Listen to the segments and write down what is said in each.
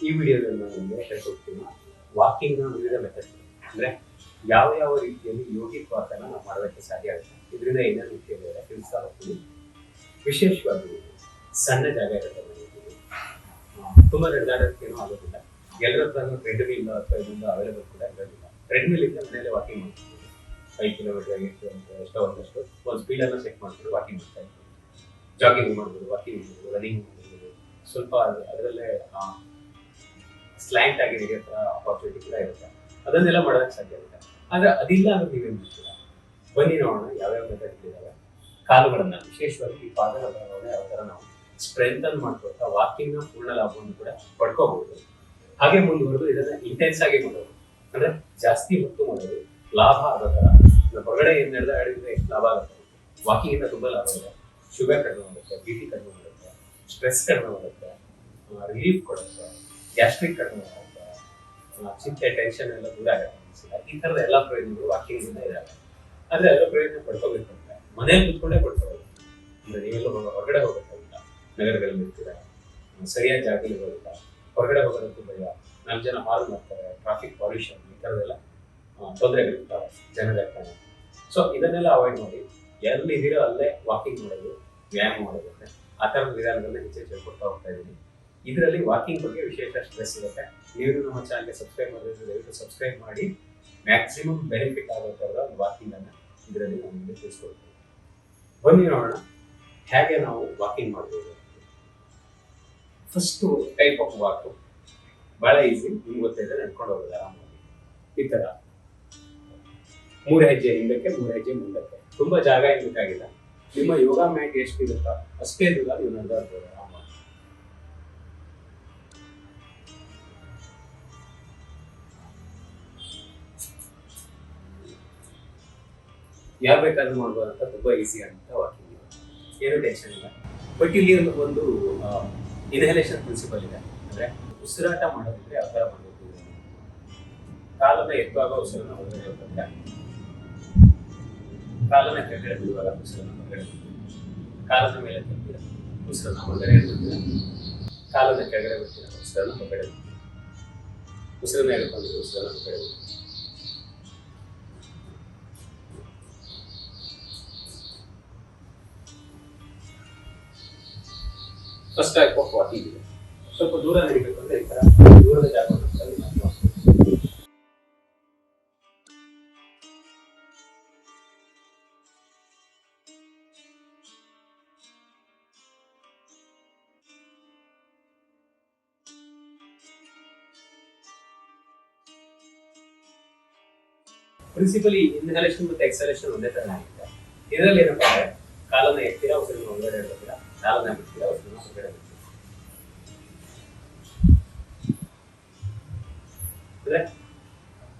ಈ ವಿಡಿಯೋದಲ್ಲಿ ನಾನು ನಿಮಗೆ ಹೇಳ್ಕೊಡ್ತೀನಿ ವಾಕಿಂಗ್ನ ವಿವಿಧ ಮೆಥಡ್ ಅಂದ್ರೆ ಯಾವ ಯಾವ ರೀತಿಯಲ್ಲಿ ಯೋಗಿಕ್ ವಾಕನ ನಾವು ಮಾಡೋದಕ್ಕೆ ಸಾಧ್ಯ ಆಗುತ್ತೆ. ಇದರಿಂದ ಏನೇನು ರೀತಿಯಲ್ಲಿ ತಿಳಿಸ್ತಾ ಹೋಗ್ತೀನಿ ವಿಶೇಷವಾಗಿ ಸಣ್ಣ ಜಾಗ ಇರುತ್ತೆ ಮನೆಯಲ್ಲಿ. ತುಂಬಾ ಆಗೋದಿಲ್ಲ. ಎಲ್ಲರ ಹತ್ರನೂ ಟ್ರೆಡ್ಮಿಲ್ ಅಥವಾ ಇದರಿಂದ ಅವೈಲೇಬಲ್ ಕೂಡ ಇರೋದಿಲ್ಲ. ಟ್ರೆಡ್ಮಿಲ್ ಇದ್ದ ಮನೆಯಲ್ಲೇ ವಾಕಿಂಗ್ ಮಾಡ್ತೀವಿ. ಫೈವ್ ಕಿಲೋಮೀಟರ್ ಎಷ್ಟು ಅಂತ ಎಷ್ಟೋ ಒಂದಷ್ಟು. ಒಂದು ಸ್ಪೀಡನ್ನು ಸೆಟ್ ಮಾಡ್ಕೊಂಡು ವಾಕಿಂಗ್ ಮಾಡ್ತಾ ಇದ್ದೀವಿ ಜಾಗಿಂಗ್ ಮಾಡ್ಬೋದು ವಾಕಿಂಗ್ ಮಾಡ್ಬೋದು ರನ್ನಿಂಗ್ ಮಾಡ್ಬೋದು. ಸ್ವಲ್ಪ ಅದು- ಅದರಲ್ಲೇ ಸ್ಲ್ಯಾಂಟ್ ಆಗಿ ಥರ ಅಪಾರ್ಚುನಿಟಿ ಕೂಡ ಇರುತ್ತೆ. ಅದನ್ನೆಲ್ಲ ಮಾಡೋದಕ್ಕೆ ಸಾಧ್ಯ ಆಗುತ್ತೆ. ಆದರೆ ಅದಿಲ್ಲ ಅಂದ್ರೆ ನೀವೇನು ಮಾಡ್ತೀರ ಬನ್ನಿ ನೋಡೋಣ, ಯಾವ್ಯಾವ ಮೆಥಡ್ ಇದಾವೆ. ಕಾಲುಗಳನ್ನು, ವಿಶೇಷವಾಗಿ ಪಾದಗಳ ಯಾವ ಥರ ನಾವು ಸ್ಟ್ರೆಂಥನ್ ಮಾಡ್ಕೊಳ್ತಾ ವಾಕಿಂಗ್ನ ಪೂರ್ಣ ಲಾಭವನ್ನು ಕೂಡ ಪಡ್ಕೋಬಹುದು. ಹಾಗೆ ಮುಂದುವರೆದು ಇದನ್ನ ಇಂಟೆನ್ಸ್ ಆಗಿ ಮಾಡೋದು. ಅಂದ್ರೆ ಜಾಸ್ತಿ ಹೊತ್ತು ಮಾಡೋದು. ಲಾಭ ಆಗೋ ತರ. ಹೊರಗಡೆ ಏನ್ ನಡೆದಾಡಿದ್ರೆ ಎಷ್ಟು ಲಾಭ ಆಗುತ್ತೆ? ವಾಕಿಂಗ್ ಇಂದ ತುಂಬಾ ಲಾಭ ಇದೆ ಶುಗರ್ ಕಡಿಮೆ ಮಾಡುತ್ತೆ ಬಿ ಪಿ ಕಡಿಮೆ ಮಾಡುತ್ತೆ ಸ್ಟ್ರೆಸ್ ಕಡಿಮೆ ಮಾಡುತ್ತೆ ರಿಲೀಫ್ ಕೊಡುತ್ತೆ. ಗ್ಯಾಸ್ಟ್ರಿಕ್ ಕಡಿಮೆ ಮಾಡುತ್ತೆ ಚಿಂತೆ ಟೆನ್ಷನ್ ಎಲ್ಲ ದೂರ ಆಗುತ್ತೆ ಈ ತರದ ಎಲ್ಲ ಪ್ರಯೋಜನಗಳು ವಾಕಿಂಗ್ ಇಂದ ಇದೆ. ಆದ್ರೆ ಎಲ್ಲ ಪ್ರಯೋಜನ ಪಡ್ಕೋಬೇಕು ಅಂದ್ರೆ ಮನೇಲಿ ಕುತ್ಕೊಂಡೇ ಪಡ್ಕೋಬೇಕು. ಅಂದ್ರೆ ನೀವೆಲ್ಲ ಹೊರ- ಹೊರಗಡೆ ಹೋಗಬೇಕಾಗಿಲ್ಲ. ನಗರಗಳಲ್ಲಿ ಇರ್ತೀರಾ? ಸರಿಯಾದ ಜಾಗದಲ್ಲಿ ಇರೋದಿಲ್ಲ ಹೊರಗಡೆ ಹೋಗೋದಕ್ಕೂ ಭಯ ನಾಲ್ಕು ಜನ ಹಾಲ್ ಮಾಡ್ತಾರೆ ಟ್ರಾಫಿಕ್ ಪಾಲ್ಯೂಷನ್ ಈ ಥರದೆಲ್ಲ ತೊಂದರೆಗಳಿರ್ತಾವೆ ಜನದಟ್ಟಣೆ ಸೊ ಇದನ್ನೆಲ್ಲ ಅವಾಯ್ಡ್ ಮಾಡಿ ಎಲ್ಲಿದ್ದೀರೋ ಅಲ್ಲೇ ವಾಕಿಂಗ್ ಮಾಡೋದು, ವ್ಯಾಯಾಮ ಮಾಡೋದು ಆ ಥರದ ವಿಧಾನಗಳನ್ನ ಹೆಚ್ಚೆಚ್ಚು ಹೇಳ್ಕೊಡ್ತಾ ಹೋಗ್ತಾ ಇದ್ದೀನಿ. ಇದರಲ್ಲಿ ವಾಕಿಂಗ್ ಬಗ್ಗೆ ವಿಶೇಷ ಸ್ಟ್ರೆಸ್ ಇರುತ್ತೆ. ನೀವು ನಮ್ಮ ಚಾನಲ್ಗೆ ಸಬ್ಸ್ಕ್ರೈಬ್ ಮಾಡಿದ್ರೆ ದಯವಿಟ್ಟು ಸಬ್ಸ್ಕ್ರೈಬ್ ಮಾಡಿ. ಮ್ಯಾಕ್ಸಿಮಮ್ ಬೆನಿಫಿಟ್ ಆಗೋ ಥರದ ವಾಕಿಂಗ್ ಅನ್ನ ಇದರಲ್ಲಿ ನಾನು ನಿಮಗೆ ತಿಳಿಸ್ಕೊಡ್ತೀನಿ ಬನ್ನಿ ನೋಡೋಣ, ಹೇಗೆ ನಾವು ವಾಕಿಂಗ್ ಮಾಡ್ಬೋದು. ಫಸ್ಟು ಟೈಪ್ ಆಫ್ ವಾಕು ಬಹಳ ಈಸಿ ನಿಮ್ಗೆ ಗೊತ್ತಿದೆ ನಡ್ಕೊಂಡು ಹೋಗೋದು ಆರಾಮಾಗಿ. ಈ ತರ ಮೂರು ಹೆಜ್ಜೆ ಹಿಂದಕ್ಕೆ, ಮೂರು ಹೆಜ್ಜೆ ಮುಂದಕ್ಕೆ. ತುಂಬಾ ಜಾಗ ಇರ್ಬೇಕಾಗಿಲ್ಲ ನಿಮ್ಮ ಯೋಗ ಮ್ಯಾಟ್ ಎಷ್ಟು ಇರುತ್ತಾ ಅಷ್ಟೇ ದೂರ ನೀವು ನಡೆದಾಡ್ಬೋದು ಆರಾಮಾಗಿ. ಯಾರು ಬೇಕಾದ್ರೂ ಮಾಡ್ಬೋದು ಅಂತ ತುಂಬಾ ಈಸಿ ಅಂತ ವಾಕಿಂಗ್. ಏನು ಟೆನ್ಷನ್ ಇಲ್ಲ. ಬಟ್ ಇಲ್ಲಿ ಒಂದು ಇನ್ಹಲೇಷನ್ ಪ್ರಿನ್ಸಿಪಲ್ ಇದೆ. ಅಂದ್ರೆ ಉಸಿರಾಟ ಮಾಡೋದಿದ್ರೆ ಯಾವ ಥರ ಮಾಡಬೇಕು. ಕಾಲನ್ನ ಎತ್ತುವಾಗ ಉಸಿರನ್ನ ಹೊರಗಡೆ ಹೋಗುತ್ತೆ ಕಾಲನ್ನ ಕೆಳಗಡೆ ಬಿಡುವಾಗ ಉಸಿರನ್ನ ಹೊರಗಡೆ ಕಾಲದ ಮೇಲೆ ತೆಗ್ತೀರ ಉಸಿರನ್ನ ಹೊರಗಡೆ ಬಿಡ್ತೀರ ಕಾಲನ್ನ ಕೆಳಗಡೆ ಬಿಡ್ತೀರ ಉಸಿರನ್ನ ಹೊರಗಡೆ ಉಸಿರನ್ನ ಎಳ್ಕೊಂಡಿದ್ದೀರ ಉಸಿರನ್ನ ಹೊರಗಡೆ ಆಫ್ ವಾಕಿಂಗ್ ಇದೆ ಸ್ವಲ್ಪ ದೂರ ನಡಿಬೇಕು ಅಂದ್ರೆ ಈ ತರ ದೂರದ ಜಾಗ ಪ್ರಿನ್ಸಿಪಲಿ ಇನ್ಹಲೇಷನ್ ಮತ್ತೆ ಎಕ್ಸಲೇಷನ್ ಒಂದೇ ತರ ಆಗಿದೆ. ಇದರಲ್ಲಿ ಏನಪ್ಪಾ ಅಂದ್ರೆ ಕಾಲನ್ನ ಎತ್ತೀರಾ ಹೊರಗಡೆ ಇಡ್ತೀರಾ ಕಾಲನ್ನ ಬಿಡ್ತೀರಾ ಉಸಿರನ್ನ ಹೊರಗಡೆ ಬಿಡ್ತೀರಾ ಅಂದ್ರೆ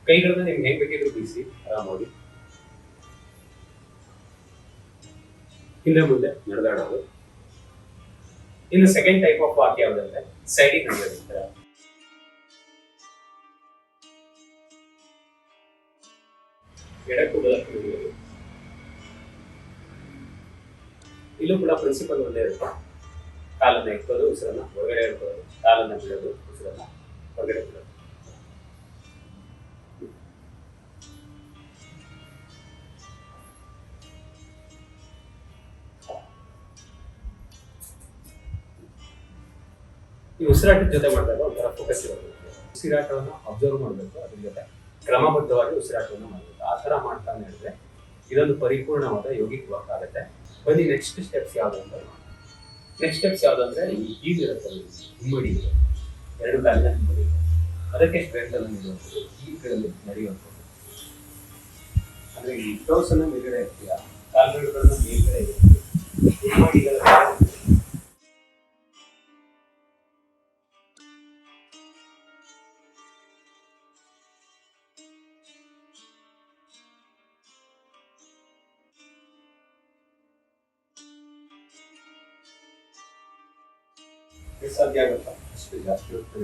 ಕೈಗಳನ್ನ ನಿಮ್ಗೆ ಹೆಂಗ್ ಬೇಕಿದ್ರು ಬೀಸಿ ಆರಾಮಾಗಿ ಹಿಂದೆ ಮುಂದೆ ನಡೆದಾಡೋದು ಇನ್ನು ಸೆಕೆಂಡ್ ಟೈಪ್ ಆಫ್ ವಾಕ್ ಯಾವ್ದಂದ್ರೆ ಸೈಡಿಗೆ ನಡೆಯೋದು ಎಡಕ್ಕೂ ಬಲಕ್ಕೂ ನಡೆಯೋದು ಇಲ್ಲೂ ಕೂಡ ಪ್ರಿನ್ಸಿಪಲ್ ಒಂದೇ ಇರುತ್ತೆ ಕಾಲನ್ನ ಎತ್ತೋದು ಉಸಿರನ್ನ ಹೊರಗಡೆ ಇಡ್ಕೊಳ್ಳೋದು ಕಾಲನ್ನ ಬಿಡೋದು, ಉಸಿರನ್ನ ಹೊರಗಡೆ ಬಿಡೋದು. ಈ ಉಸಿರಾಟದ ಜೊತೆ ಮಾಡಿದಾಗ ಒಂಥರ ಫೋಕಸ್ ಇರಬೇಕು ಉಸಿರಾಟವನ್ನು ಅಬ್ಸರ್ವ್ ಮಾಡಬೇಕು ಅದ್ರ ಜೊತೆ. ಕ್ರಮಬದ್ಧವಾಗಿ ಉಸಿರಾಟವನ್ನು ಮಾಡಬೇಕು. ಆ ಥರ ಮಾಡ್ತಾನೆ ಹೇಳಿದ್ರೆ ಇದೊಂದು ಪರಿಪೂರ್ಣವಾದ ಯೋಗಿಕ್ ವರ್ಕ್ ಆಗುತ್ತೆ ಬನ್ನಿ ನೆಕ್ಸ್ಟ್ ಸ್ಟೆಪ್ಸ್ ಯಾವುದು ಅಂತ ನೆಕ್ಸ್ಟ್ ಸ್ಟೆಪ್ಸ್ ಯಾವ್ದಂದ್ರೆ ಈ ಇರುತ್ತಲ್ಲ ಹಿಮ್ಮಡಿ. ಎರಡು ಕಾಲಿನ ಹಿಮ್ಮಡಿ. ಅದಕ್ಕೆ ಸ್ಟ್ರೆಂತ್ ಅನ್ನು ನೀಡುವಂಥದ್ದು ಹೀಗಳಲ್ಲಿ ನಡೆಯುವಂಥದ್ದು ಅಂದ್ರೆ ಈ ಟೋಸ್ ಅನ್ನ ಮೇಲ್ಗಡೆ ಇರ್ತೀಯ ಕಾಲುಗಳನ್ನು ಮೇಲ್ಗಡೆ ಇರುತ್ತೆ ಹಿಮ್ಮಡಿಗಳ ಎಷ್ಟು ಸಾಧ್ಯ ಆಗುತ್ತಾ ಅಷ್ಟು ಜಾಸ್ತಿ ಹೊತ್ತು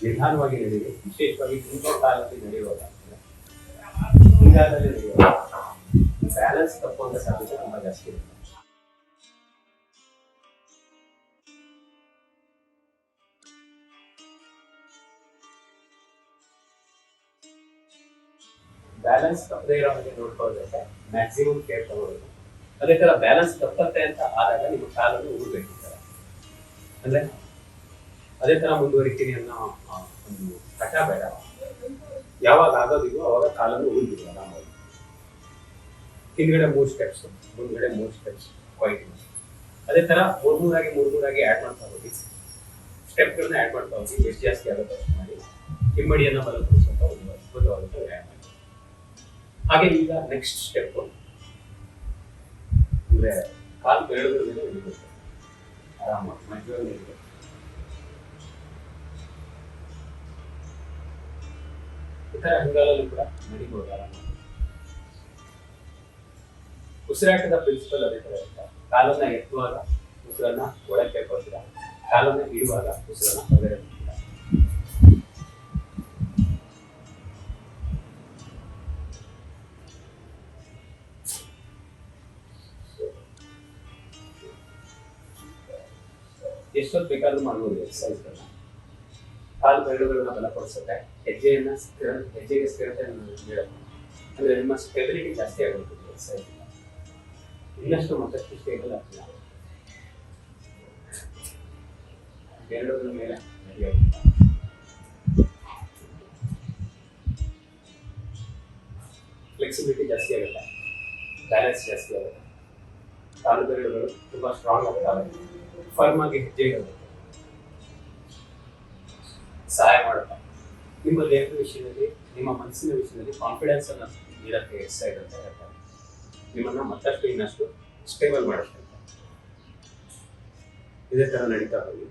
ನಿಧಾನವಾಗಿ ನಡೆಯಿರಿ ವಿಶೇಷವಾಗಿ ತುಂಬ ಕಾಲಕ್ಕೆ ನಡೆಯುವಾಗ ನಡೆಯುವಾಗ ಬ್ಯಾಲೆನ್ಸ್ ತಪ್ಪುವಂತ ಸಾಧ್ಯತೆ ತುಂಬ ಜಾಸ್ತಿ ಇದೆ ಬ್ಯಾಲೆನ್ಸ್ ತಪ್ಪದೇ ಇರೋ ಬಗ್ಗೆ ನೋಡ್ಕೊಳ್ಬೇಕು ಮ್ಯಾಕ್ಸಿಮಮ್ ಕೇರ್ ತಗೊಳ್ಳೋದು ಅದೇ ಥರ ಬ್ಯಾಲೆನ್ಸ್ ತಪ್ಪತ್ತೆ ಅಂತ ಆದಾಗ ನಿಮ್ಮ ಕಾಲನ್ನು ಈ ಅಂದ್ರೆ ಅದೇ ತರ ಮುಂದುವರಿತೀನಿ ಅನ್ನೋ ಒಂದು ಕಟ ಬೇಡ. ಯಾವಾಗ ಆಗೋದಿಗೂ ಅವಾಗ ಕಾಲನ್ನು ಉಳಿದಿಲ್ಲ ಆರಾಮಾಗಿ ಹಿಂದ್ಗಡೆ ಮೂರು ಸ್ಟೆಪ್ಸ್ ಮುಂದ್ಗಡೆ ಮೂರು ಸ್ಟೆಪ್ಸ್ ಕ್ವೈಟ್ ಅದೇ ತರ ಮೂರ್ ಮೂರಾಗಿ ಮೂರು ಮೂರಾಗಿ ಆ್ಯಡ್ ಮಾಡ್ತಾ ಹೋಗಿ ಸ್ಟೆಪ್ಗಳನ್ನ ಆಡ್ ಮಾಡ್ತಾ ಹೋಗಿ, ಎಷ್ಟು ಜಾಸ್ತಿ ಆಗುತ್ತೆ ಅಷ್ಟು ಮಾಡಿ, ಹಿಮ್ಮಡಿಯನ್ನ ಬಲಪಡಿಸುವಂತ ಒಂದು ಅದ್ಭುತವಾಗುತ್ತೆ ವ್ಯಾಯಾಮ ಇದು. ಹಾಗೆ ಈಗ ನೆಕ್ಸ್ಟ್ ಸ್ಟೆಪ್ ಅಂದ್ರೆ ಕಾಲು ಬೆರಳುಗಳ ಆರಾಮ ಹಿಡಿಬೇಕು ಇತರ ಅಂಗಾಲಲ್ಲೂ ಕೂಡ ನಡಿಬಹುದು ಉಸಿರಾಟದ ಪ್ರಿನ್ಸಿಪಲ್ ಅದೇ ತರ ಇರುತ್ತೆ. ಕಾಲನ್ನ ಎತ್ತುವಾಗ ಉಸಿರನ್ನ ಒಳಕ್ಕೆ ಕೊಡ್ತೀರಾ ಕಾಲನ್ನ ಇಡುವಾಗ ಉಸಿರನ್ನ ಹೊರಗಡೆ ಎಷ್ಟೊತ್ತು ಬೇಕಾದ್ರೂ ಮಾಡ್ಬೋದು ಎಕ್ಸಸೈಸ್ಗಳನ್ನ ಕಾಲು ಬೆರಳುಗಳನ್ನ ಬಲಪಡಿಸುತ್ತೆ. ಹೆಜ್ಜೆಯನ್ನ ಸ್ಥಿರ ಹೆಜ್ಜೆಗೆ ಸ್ಥಿರತೆ ಅಂದ್ರೆ ನಿಮ್ಮ ಸ್ಟೆಬಿಲಿಟಿ ಜಾಸ್ತಿ ಆಗುತ್ತೆ ಇನ್ನಷ್ಟು ಮತ್ತಷ್ಟು ಸ್ಟೇಬಲ್ ಆಗ್ತದೆ ಬೆರಳುಗಳ ಮೇಲೆ ಫ್ಲೆಕ್ಸಿಬಿಲಿಟಿ ಜಾಸ್ತಿ ಆಗುತ್ತೆ. ಬ್ಯಾಲೆನ್ಸ್ ಜಾಸ್ತಿ ಆಗುತ್ತೆ. ಕಾಲು ಬೆರಳುಗಳು ತುಂಬಾ ಸ್ಟ್ರಾಂಗ್ ಆಗ್ತವೆ. ಫರ್ಮ್ ಆಗಿ ಹೆಜ್ಜೆ ಇರುತ್ತೆ ಸಹಾಯ ಮಾಡುತ್ತೆ ನಿಮ್ಮ ದೇಹದ ವಿಷಯದಲ್ಲಿ, ನಿಮ್ಮ ಮನಸ್ಸಿನ ವಿಷಯದಲ್ಲಿ ಕಾನ್ಫಿಡೆನ್ಸ್ ಅನ್ನ ನೀಡಕ್ಕೆ ಎಕ್ಸೈಟ್ ಅಂತ ಹೇಳ್ತಾರೆ. ನಿಮ್ಮನ್ನ ಮತ್ತಷ್ಟು ಇನ್ನಷ್ಟು ಸ್ಟೇಬಲ್ ಮಾಡುತ್ತೆ ಇದೇ ತರ ನಡೀತಾ ಹೋಗಿ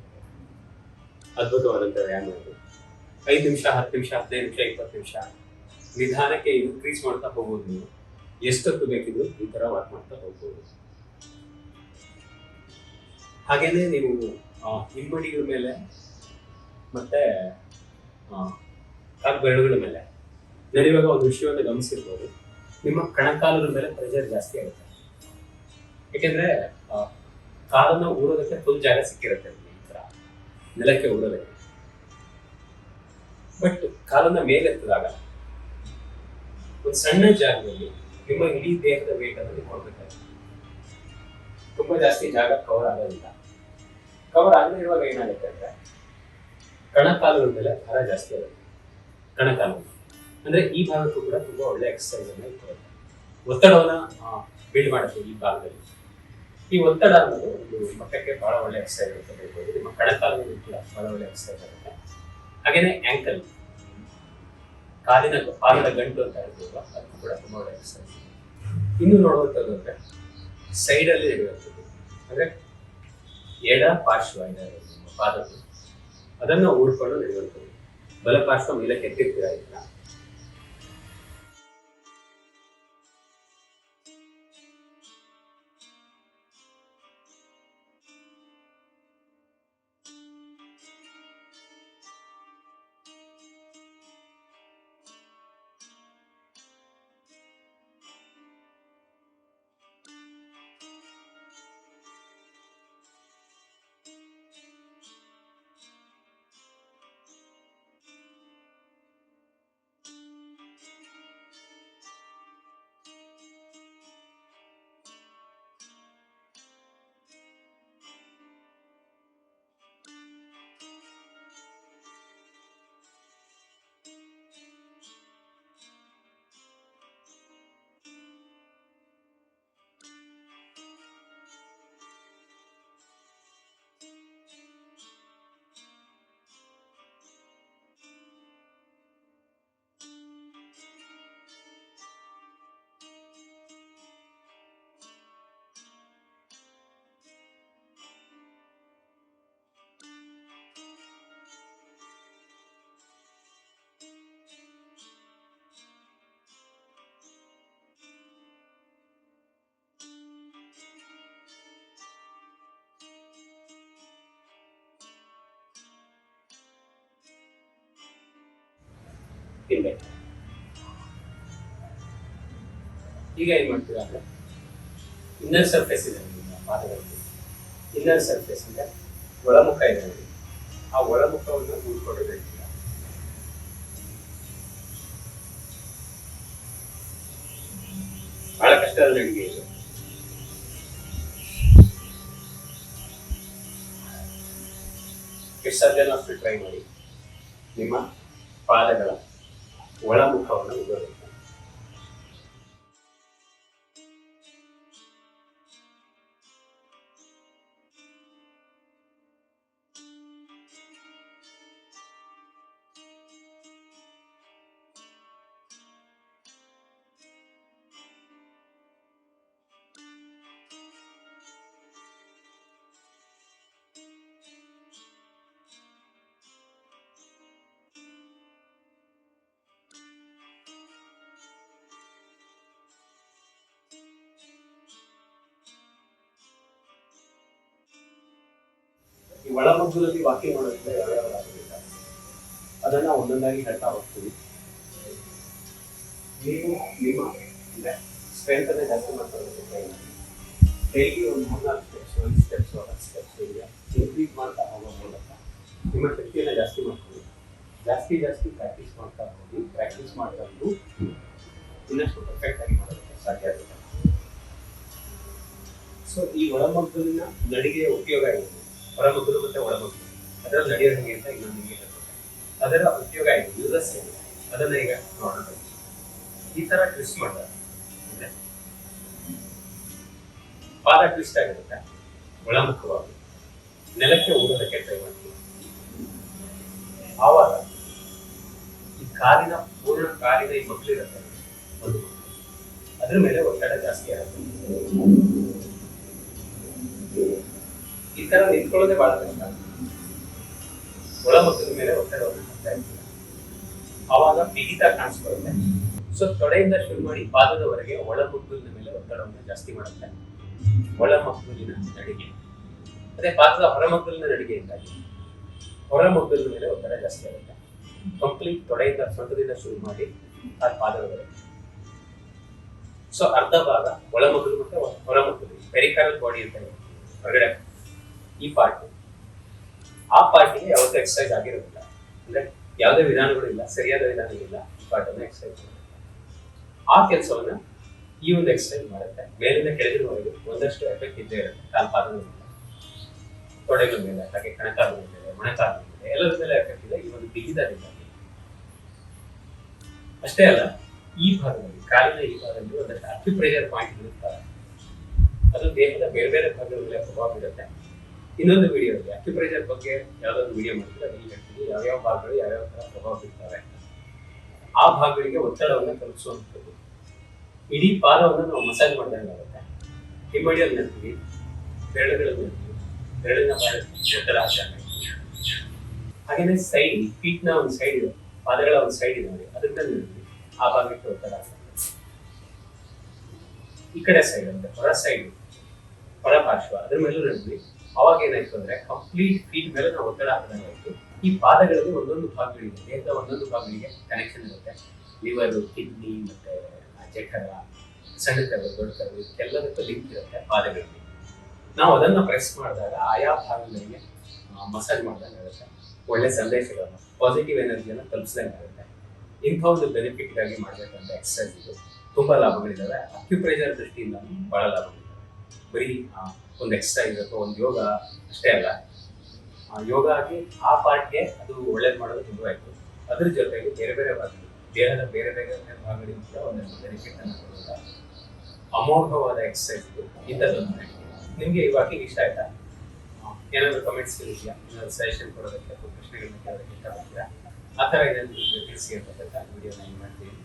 ಅದ್ಭುತವಾದಂತ ವ್ಯಾಯಾಮ ಇದು. ಐದು ನಿಮಿಷ, ಹತ್ತು ನಿಮಿಷ, ಹದಿನೈದು ನಿಮಿಷ, ಇಪ್ಪತ್ತು ನಿಮಿಷ ನಿಧಾನಕ್ಕೆ ಇನ್ಕ್ರೀಸ್ ಮಾಡ್ತಾ ಹೋಗ್ಬೋದು ನೀವು. ಎಷ್ಟೊತ್ತು ಬೇಕಿದ್ರು ಈ ತರ ವರ್ಕ್ ಮಾಡ್ತಾ ಹೋಗ್ಬೋದು. ಹಾಗೇನೆ ನೀವು ಹಿಮ್ಮಡಿಗಳ ಮೇಲೆ ಮತ್ತೆ ಆ, ಬೆರಳುಗಳ ಮೇಲೆ. ಇವಾಗ ಒಂದು ವಿಷಯವನ್ನು ಗಮನಿಸಿರ್ಬೋದು. ನಿಮ್ಮ ಕಣಕಾಲುಗಳ ಮೇಲೆ ಪ್ರೆಷರ್ ಜಾಸ್ತಿ ಆಗುತ್ತೆ. ಯಾಕೆಂದ್ರೆ ಕಾಲನ್ನು ಊರೋದಕ್ಕೆ ಫುಲ್ ಜಾಗ ಸಿಕ್ಕಿರುತ್ತೆ ನಂತರ ನೆಲಕ್ಕೆ ಊರೋದಕ್ಕೆ. ಬಟ್ ಕಾಲನ್ನ ಮೇಲೆತ್ತದಾಗ ಒಂದು ಸಣ್ಣ ಜಾಗದಲ್ಲಿ ನಿಮ್ಮ ಇಡೀ ದೇಹದ ವೇಗವನ್ನು ನೀವು ಕೊಡ್ಬೇಕಾಗುತ್ತೆ ತುಂಬಾ ಜಾಸ್ತಿ ಜಾಗ ಕವರ್ ಆಗೋದಿಲ್ಲ. ಕವರ್ ಆಗದೆ ಇರುವಾಗ ಏನಾಗುತ್ತೆ ಅಂದ್ರೆ ಕಣಕಾಲದ ಮೇಲೆ ಭಾರ ಜಾಸ್ತಿ ಆಗುತ್ತೆ. ಕಣಕಾಲು ಅಂದ್ರೆ ಈ ಭಾಗಕ್ಕೂ ಕೂಡ ತುಂಬಾ ಒಳ್ಳೆ ಎಕ್ಸರ್ಸೈಸ್ ಅನ್ನು ಇಟ್ಕೊಳ್ಳುತ್ತೆ ಒತ್ತಡವನ್ನ ಬಿಲ್ಡ್ ಮಾಡುತ್ತೆ ಈ ಭಾಗದಲ್ಲಿ. ಈ ಒತ್ತಡ ಅನ್ನೋದು ಒಂದು ಮಟ್ಟಕ್ಕೆ ಬಹಳ ಒಳ್ಳೆ ಎಕ್ಸರ್ಸೈಸ್ ಅಂತ ಹೇಳ್ಬೋದು. ನಿಮ್ಮ ಕಣಕಾಲುಗಳು ಕೂಡ ಬಹಳ ಒಳ್ಳೆ ಎಕ್ಸರ್ಸೈಸ್ ಆಗುತ್ತೆ. ಹಾಗೇನೆ ಆಂಕಲ್ ಕಾಲಿನ ಪಾದದ ಗಂಟು ಅಂತ ಹೇಳ್ತೀವಲ್ಲ ಅದು ಕೂಡ ತುಂಬಾ ಒಳ್ಳೆ ಎಕ್ಸರ್ಸೈಸ್ ಇನ್ನು ನೋಡುವಂಥದ್ದು ಅಂದ್ರೆ ಸೈಡ್ ಅಲ್ಲಿ ಅಂದರೆ ಎಡ, ಪಾರ್ಶ್ವ ಇದೆ ಪಾದದ್ದು. ಅದನ್ನ ಊಡ್ಕೊಂಡು ನಡೆಯುವಂಥದ್ದು. ಬಲ ಪಾರ್ಶ್ವ ಮೇಲೆ ತಿನ್ಬೇಕು. ಈಗ ಏನ್ ಮಾಡ್ತೀರಾ ಅಂದ್ರೆ ಇನ್ನರ್ ಸರ್ಫೇಸ್ ಇದೆ ಪಾದಗಳಲ್ಲಿ. ಇನ್ನರ್ ಸರ್ಫೇಸ್ ಅಂದ್ರೆ ಒಳಮುಖ ಇದೆ ಆ ಒಳಮುಖವನ್ನು ಕೂತ್ಕೊಂಡು ಬೆಳಿತೀರಾ? ಬಹಳ ಕಷ್ಟದ ನಡಿಗೆ ಇದು. ಎಷ್ಟು ಸಾಧ್ಯ ಅಷ್ಟು ಟ್ರೈ ಮಾಡಿ ನಿಮ್ಮ ಪಾದಗಳ ಒಳಮುಖವನ್ನು ಉಗಬೇಕು ಈ ಒಳಮಗ್ಗದಲ್ಲಿ ವಾಕಿಂಗ್ ಮಾಡೋದ್ರಿಂದ ಅದನ್ನ ಒಂದೊಂದಾಗಿ ಹೇಳ್ತಾ ಹೋಗ್ತೀವಿ. ನೀವು ನಿಮ್ಮ, ಅಂದ್ರೆ ಸ್ಟ್ರೆಂತ್ ಅನ್ನ ಜಾಸ್ತಿ ಮಾಡ್ಕೊಳ್ಳೋದಕ್ಕೆ ಡೈಲಿ ಒಂದು ಮೂರ್ನಾಲ್ಕು ಸ್ಟೆಪ್ಸ್ ಒಂದು ಸ್ಟೆಪ್ಸ್ ಹತ್ತು ಸ್ಟೆಪ್ಸ್ ಹೀಗೆ ಇಂಕ್ರೀಸ್ ಮಾಡ್ತಾ ಹೋಗೋ ಮೂಲಕ ನಿಮ್ಮ ಶಕ್ತಿಯನ್ನ ಜಾಸ್ತಿ ಮಾಡ್ಕೊಳ್ಳಿ. ಜಾಸ್ತಿ ಜಾಸ್ತಿ ಪ್ರಾಕ್ಟೀಸ್ ಮಾಡ್ತಾ ಹೋಗಿ ಪ್ರಾಕ್ಟೀಸ್ ಮಾಡ್ತಾ ಹೋಗಿ ಇನ್ನಷ್ಟು ಪರ್ಫೆಕ್ಟ್ ಆಗಿ ಮಾಡೋದಕ್ಕೆ ಸಾಧ್ಯ ಆಗುತ್ತೆ. ಸೊ ಈ ಒಳಮಗ್ಗಲಿನ ನಡಿಗೆಯ ಉಪಯೋಗ ಏನು? ಹೊರಮಗ್ಗಲು ಮತ್ತೆ ಒಳಮಗ್ಗಲು ಅದರಲ್ಲಿ ನಡೆಯೋ ಹೇಗೆ ಅಂತ ಈಗ ಅದರ ಉಪಯೋಗ ಆಯಿತು ಯೂಸಸ್ ಅದನ್ನ ಈಗ ನೋಡೋಣ. ಈ ತರ ಟ್ವಿಸ್ಟ್ ಮಾಡ್ತಾರೆ. ಪಾದ ಟ್ವಿಸ್ಟ್ ಆಗಿರುತ್ತೆ. ಒಳಮುಖವಾಗಿ. ನೆಲಕ್ಕೆ ಓಡೋದಕ್ಕೆ ಟ್ರೈ ಮಾಡ್ತೀವಿ ಆವಾಗ ಈ ಕಾಲಿನ ಪೂರ್ಣ ಕಾಲಿನ ಈ ಮಕ್ಕಳಿರುತ್ತೆ ಒಂದು ಅದ್ರ ಮೇಲೆ ಒತ್ತಡ ಜಾಸ್ತಿ ಆಗುತ್ತೆ. ಈ ತರ ನಿಂತ್ಕೊಳ್ಳೋದೇ ಬಹಳ ಕಷ್ಟ. ಒಳಮುಖದ ಮೇಲೆ ಒತ್ತಡವನ್ನು ಹಾಕ್ತಾ ಆವಾಗ ಬಿಗಿತ ಕಾಣಿಸ್ಕೊಳ್ಳುತ್ತೆ. ಸೊ ತೊಡೆಯಿಂದ ಶುರು ಮಾಡಿ ಪಾದದವರೆಗೆ ಒಳಮುಗ್ಗಲಿನ ಮೇಲೆ ಒತ್ತಡವನ್ನು ಜಾಸ್ತಿ ಮಾಡುತ್ತೆ. ಒಳಮಗ್ಗಲಿನ ನಡಿಗೆ. ಅದೇ ಪಾದದ ಹೊರಮಕ್ಕಳಿನ ನಡಿಗೆಯಿಂದಾಗಿ ಹೊರಮಗ್ಗಲಿನ ಮೇಲೆ ಒತ್ತಡ ಜಾಸ್ತಿ ಆಗುತ್ತೆ. ಕಂಪ್ಲೀಟ್ ತೊಡೆಯಿಂದ ಸೊಂಟದಿಂದ ಶುರು ಮಾಡಿ ಆ ಪಾದದವರೆಗೆ. ಸೊ ಅರ್ಧ ಭಾಗ ಒಳಮಗ್ಗಲು ಮತ್ತೆ ಹೊರಮಗ್ಗಲು ಪೆರಿಕಾರಲ್ ಬಾಡಿ ಅಂತ ಹೊರಗಡೆ ಈ ಪಾರ್ಟಿ. ಆ ಪಾರ್ಟಿಗೆ ಯಾವತ್ತೂ ಎಕ್ಸಸೈಸ್ ಆಗಿರೋದಿಲ್ಲ. ಅಂದ್ರೆ ಯಾವುದೇ ವಿಧಾನಗಳು ಇಲ್ಲ, ಸರಿಯಾದ ವಿಧಾನಗಳಿಲ್ಲ ಈ ಪಾರ್ಟ್ ಎಕ್ಸಸೈಸ್ ಆ ಕೆಲಸವನ್ನ ಈ ಒಂದು ಎಕ್ಸಸೈಸ್ ಮಾಡುತ್ತೆ. ಮೇಲಿಂದ ಕೆಳಗಿನವರೆಗೆ ಒಂದಷ್ಟು ಎಫೆಕ್ಟ್ ಇದ್ದೇ ಇರುತ್ತೆ. ಕಾಲು ಪಾದದ ಮೇಲೆ ತೊಡೆಗಳ ಮೇಲೆ, ಹಾಗೆ ಕಣಕಾಲ ಮೇಲೆ, ಮೊಣಕಾಲ ಮೇಲೆ, ಎಲ್ಲರ ಮೇಲೆ ಎಫೆಕ್ಟ್ ಇದೆ. ಈ ಒಂದು ಬಿಗಿದಾರಿಂದ ಅಷ್ಟೇ ಅಲ್ಲ, ಈ ಭಾಗದಲ್ಲಿ, ಕಾಲಿನ ಈ ಭಾಗದಲ್ಲಿ ಒಂದಷ್ಟು ಅಕ್ಯುಪ್ರೆಷರ್ ಪಾಯಿಂಟ್ ಇರುತ್ತಾರೆ ಅದು ದೇಹದ ಬೇರೆ ಬೇರೆ ಭಾಗಗಳ ಮೇಲೆ ಪ್ರಭಾವ ಬೀರುತ್ತೆ. ಇನ್ನೊಂದು ವಿಡಿಯೋ ಇದೆ. ಅಕ್ಯುಪ್ರೆಷರ್ ಬಗ್ಗೆ ಯಾವ್ದೊಂದು ವಿಡಿಯೋ ಮಾಡಿದ್ರೆ ಯಾವ ಹೇಳ್ತೀವಿ ಯಾವ್ಯಾವ ಭಾಗಗಳು ಯಾವ್ಯಾವ ತರ ಪ್ರಭಾವ ಬೀರ್ತವೆ ಆ ಭಾಗಗಳಿಗೆ ಒತ್ತಡವನ್ನು ತಲುಪಿಸುವಂಥದ್ದು. ಇಡೀ ಪಾದವನ್ನು ನಾವು ಮಸಾಜ್ ಮಾಡಿದಂಗೆ ಆಗುತ್ತೆ. ಹಿಮ್ಮಡಿಯಲ್ಲಿ ನಿಲ್ತೀವಿ ಬೆರಳುಗಳಲ್ಲಿ ನಿಲ್ತೀವಿ ಬೆರಳಿನ ಒತ್ತಡ ಆಚಾರ ಹಾಗೇನೆ ಸೈಡ್ ಫೀಟ್ನ ಒಂದು ಸೈಡ್ ಇದೆ. ಪಾದಗಳ ಒಂದು ಸೈಡ್ ಇದೆ ನೋಡಿ. ಅದರಿಂದ ಆ ಭಾಗಕ್ಕೆ ಒತ್ತಡ ಹಾಕ್ತಾರೆ ಈ ಕಡೆ ಸೈಡ್ ಅಂದ್ರೆ ಹೊರ ಸೈಡ್ ಹೊರ ಪಾರ್ಶ್ವ ಅದ್ರ ಮೇಲೂ ನಡೆದ್ವಿ ಅವಾಗ ಏನಾಯ್ತು ಅಂದ್ರೆ ಕಂಪ್ಲೀಟ್ ಫೀಟ್ ಮೇಲೆ ನಾವು ಒತ್ತಡ ಹಾಕಿದಂಗಾಯ್ತು ಈ ಪಾದಗಳಲ್ಲಿ ಒಂದೊಂದು ಭಾಗಗಳಿದೆ. ದೇಹದ ಒಂದೊಂದು ಭಾಗಗಳಿಗೆ ಕನೆಕ್ಷನ್ ಇರುತ್ತೆ. ಲಿವರ್ ಕಿಡ್ನಿ ಮತ್ತೆ ಜಠರ ಸಣ್ಣ ದೊಡ್ಡ ಕರು ಇದಕ್ಕೆಲ್ಲದಕ್ಕೂ ಲಿಂಕ್ ಇರುತ್ತೆ ಪಾದಗಳಿಗೆ. ನಾವು ಅದನ್ನ ಪ್ರೆಸ್ ಮಾಡಿದಾಗ ಆಯಾ ಭಾಗಗಳಿಗೆ ಮಸಾಜ್ ಮಾಡಿದಂಗೆ ಆಗುತ್ತೆ. ಒಳ್ಳೆ ಸಂದೇಶಗಳನ್ನು ಪಾಸಿಟಿವ್ ಎನರ್ಜಿಯನ್ನು ತಲುಪಿಸಿದಂಗೆ ಆಗುತ್ತೆ. ಇಂಥ ಒಂದು ಬೆನಿಫಿಟ್ಗಾಗಿ ಮಾಡಬೇಕಂತ ಎಕ್ಸರ್ಸೈಸ್ ಇದು. ತುಂಬಾ ಲಾಭಗಳಿದ್ದಾವೆ ಅಕ್ಯುಪ್ರೆಷರ್ ದೃಷ್ಟಿಯಿಂದ ಬಹಳ ಲಾಭಗಳಿದ್ದಾವೆ ಬರೀ ಒಂದು ಎಕ್ಸಸೈಸ್ ಅಥವಾ ಒಂದು ಯೋಗ ಅಷ್ಟೇ ಅಲ್ಲ. ಯೋಗ ಆಗಿ ಆ ಪಾರ್ಟ್ಗೆ ಅದು ಒಳ್ಳೇದು ಮಾಡೋದು ತುಂಬ ಆಯಿತು. ಅದ್ರ ಜೊತೆಗೆ ಬೇರೆ ಬೇರೆ ಭಾಗಗಳು ದೇಹದ ಬೇರೆ ಬೇರೆ ಭಾಗಗಳಿಂದ ಕೂಡ ಒಂದಷ್ಟು ಬೆನಿಫಿಟ್ ಅನ್ನು ಅಮೋಘವಾದ ಎಕ್ಸಸೈಸ್ ಇದು. ಇಂಥದ್ದೊಂದು ನಿಮಗೆ ಈ ವಾಕಿಂಗ್ ಇಷ್ಟ ಆಯ್ತಾ? ಏನಾದರೂ ಕಮೆಂಟ್ಸ್ ಇದೆಯಾ ಏನಾದರೂ ಸಜೆಷನ್ ಕೊಡೋದಕ್ಕೆ ಅಥವಾ ಪ್ರಶ್ನೆಗಳನ್ನ ಕೇಳೋದಕ್ಕೆ ಇಷ್ಟ ಆ ಥರ ಏನಾದ್ರು ತಿಳಿಸಿ ಅಂತ ವಿಡಿಯೋನ ಏನು ಮಾಡ್ತೀನಿ.